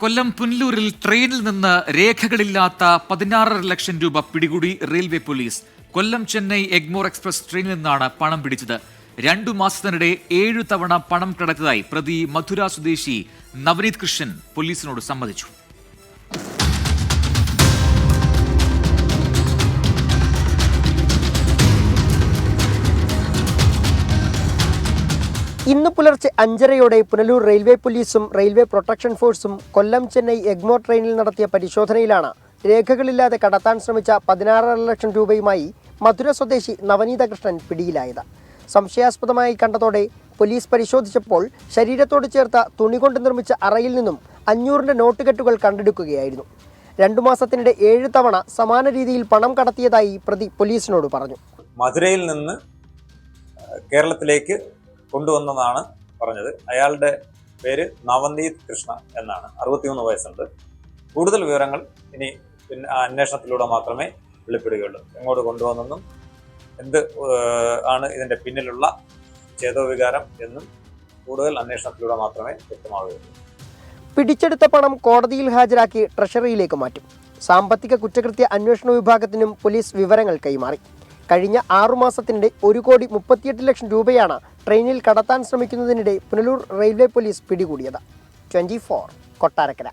കൊല്ലം പുനലൂരിൽ ട്രെയിനിൽ നിന്ന് രേഖകളില്ലാത്ത പതിനാറര ലക്ഷം രൂപ പിടികൂടി railway police Kollam Chennai Egmore express ട്രെയിനിൽ നിന്നാണ് പണം പിടിച്ചത്. രണ്ടു മാസത്തിനിടെ ഏഴു തവണ പണം കടത്തതായി പ്രതി മധുര സ്വദേശി നവനീത് കൃഷ്ണൻ പോലീസിനോട് സമ്മതിച്ചു. ഇന്ന് പുലർച്ചെ അഞ്ചരയോടെ പുനലൂർ റെയിൽവേ പോലീസും റെയിൽവേ പ്രൊട്ടക്ഷൻ ഫോഴ്സും കൊല്ലം ചെന്നൈ എഗ്മോർ ട്രെയിനിൽ നടത്തിയ പരിശോധനയിലാണ്. രേഖകളില്ലാതെ കടത്താൻ ശ്രമിച്ച പതിനാറര ലക്ഷം രൂപയുമായി മധുര സ്വദേശി നവനീത കൃഷ്ണൻ പിടിയിലായത്. സംശയാസ്പദമായി കണ്ടതോടെ പോലീസ് പരിശോധിച്ചപ്പോൾ ശരീരത്തോട് ചേർത്ത തുണി കൊണ്ട് നിർമ്മിച്ച അറയിൽ നിന്നും അഞ്ഞൂറിന്റെ നോട്ടുകെട്ടുകൾ കണ്ടെടുക്കുകയായിരുന്നു. രണ്ടു മാസത്തിനിടെ ഏഴ് തവണ സമാന രീതിയിൽ പണം കടത്തിയതായി പ്രതി പോലീസിനോട് പറഞ്ഞു. മധുരയിൽ നിന്ന് കേരളത്തിലേക്ക് കൊണ്ടുവന്നതാണ് പറഞ്ഞത്. അയാളുടെ പേര് നവനീത് കൃഷ്ണ എന്നാണ്. അറുപത്തിമൂന്ന് വയസ്സുണ്ട്. കൂടുതൽ വിവരങ്ങൾ ഇനി പിന്നെ അന്വേഷണത്തിലൂടെ മാത്രമേ വെളിപ്പെടുകയുള്ളൂ. എങ്ങോട്ട് കൊണ്ടുവന്നെന്നും എന്ത് ആണ് ഇതിന്റെ പിന്നിലുള്ള ചേതോവികാരം എന്നും കൂടുതൽ അന്വേഷണത്തിലൂടെ മാത്രമേ വ്യക്തമാവുകയുള്ളൂ. പിടിച്ചെടുത്ത പണം കോടതിയിൽ ഹാജരാക്കി ട്രഷറിയിലേക്ക് മാറ്റും. സാമ്പത്തിക കുറ്റകൃത്യ അന്വേഷണ വിഭാഗത്തിനും പോലീസ് വിവരങ്ങൾ കൈമാറി. കഴിഞ്ഞ ആറുമാസത്തിനിടെ ഒരു കോടി മുപ്പത്തിയെട്ട് ലക്ഷം രൂപയാണ് ട്രെയിനിൽ കടത്താൻ ശ്രമിക്കുന്നതിനിടെ പുനലൂർ റെയിൽവേ പോലീസ് പിടികൂടിയത്. Twenty four Kottarakkara.